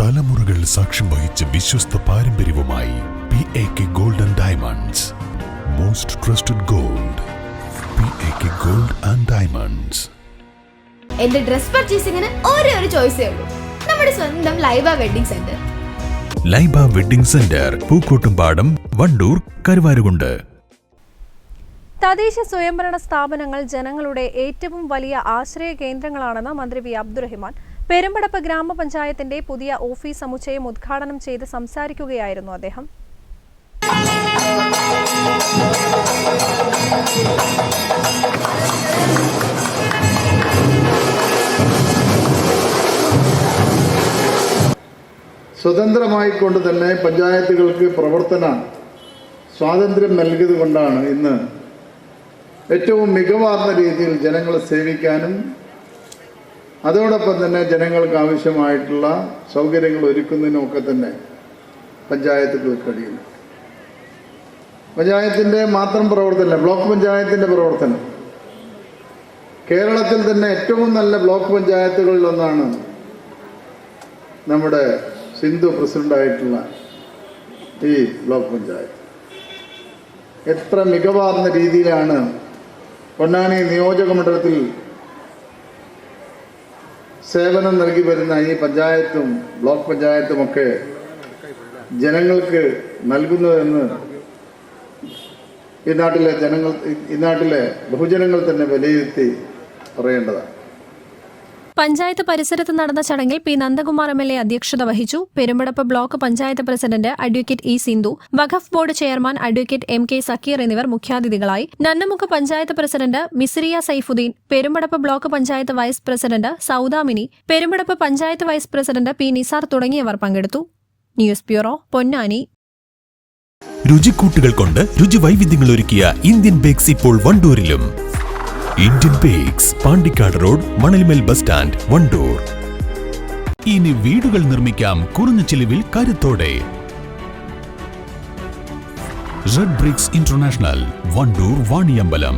തലമുറകൾ സാക്ഷ്യം വഹിച്ച വിശ്വസ്ത പാരമ്പര്യവുമായി P A K golden diamonds most trusted gold P A K gold and diamonds എന്റെ ഡ്രസ് പർച്ചേസിംഗിന് ഒരേ ഒരു ചോയ്സേ ഉള്ളൂ. നമ്മുടെ സ്വന്തം Laiba wedding centre Laiba wedding centre Pookkottumpadam Wandoor Karuvarakund. തദ്ദേശ സ്വയംഭരണ സ്ഥാപനങ്ങൾ ജനങ്ങളുടെ ഏറ്റവും വലിയ ആശ്രയ കേന്ദ്രങ്ങളാണെന്ന് മന്ത്രി വി അബ്ദുറഹിമാൻ. പെരുമ്പടപ്പ് ഗ്രാമപഞ്ചായത്തിന്റെ പുതിയ ഓഫീസ് സമുച്ചയം ഉദ്ഘാടനം ചെയ്ത് സംസാരിക്കുകയായിരുന്നു അദ്ദേഹം. സ്വതന്ത്രമായി കൊണ്ട് തന്നെ പഞ്ചായത്തുകൾക്ക് പ്രവർത്തന സ്വാതന്ത്ര്യം നൽകിയത് കൊണ്ടാണ് ഇന്ന് ഏറ്റവും മികവാർന്ന രീതിയിൽ ജനങ്ങളെ സേവിക്കാനും അതോടൊപ്പം തന്നെ ജനങ്ങൾക്ക് ആവശ്യമായിട്ടുള്ള സൗകര്യങ്ങൾ ഒരുക്കുന്നതിനുമൊക്കെ തന്നെ പഞ്ചായത്തുകൾ കഴിയുന്നു. പഞ്ചായത്തിന്റെ മാത്രം പ്രവർത്തനമല്ല ബ്ലോക്ക് പഞ്ചായത്തിന്റെ പ്രവർത്തനം. കേരളത്തിൽ തന്നെ ഏറ്റവും നല്ല ബ്ലോക്ക് പഞ്ചായത്തുകളിലൊന്നാണ് നമ്മുടെ സിന്ധു പ്രസിഡന്റായിട്ടുള്ള ഈ ബ്ലോക്ക് പഞ്ചായത്ത്. എത്ര മികവാർന്ന രീതിയിലാണ് പൊന്നാനി നിയോജക മണ്ഡലത്തിൽ സേവനം നൽകി വരുന്ന ഈ പഞ്ചായത്തും ബ്ലോക്ക് പഞ്ചായത്തുമൊക്കെ ജനങ്ങൾക്ക് നൽകുന്നതെന്ന് ഈ നാട്ടിലെ ജനങ്ങൾ ഈ നാട്ടിലെ ബഹുജനങ്ങൾ തന്നെ വിലയിരുത്തി പറയേണ്ടതാണ്. പഞ്ചായത്ത് പരിസരത്ത് നടന്ന ചടങ്ങിൽ P Nandakumar M L A അധ്യക്ഷത വഹിച്ചു. Perumpadappu block panchayat president advocate E Sindhu Waqf board chairman advocate M K Zakir എന്നിവർ മുഖ്യാതിഥികളായി. Nannamukku panchayat president Misriya Saifuddin Perumpadappu block panchayat vice president Soudamini Perumpadappu panchayat vice president P Nisar തുടങ്ങിയവർ പങ്കെടുത്തു. News bureau Ponnani. രുചിക്കൂട്ടുകൾ കൊണ്ട് രുചി വൈവിധ്യങ്ങൾ ഒരുക്കിയ Indian bakes ഇപ്പോൾ വണ്ടൂരിലും. Indian bakes Pandikkad road Manalmel bus stand Wandoor ഇനി വീടുകൾ നിർമ്മിക്കാം കുറഞ്ഞ ചിലവിൽ കരുത്തോടെ. Red bricks international Wandoor Vaniyambalam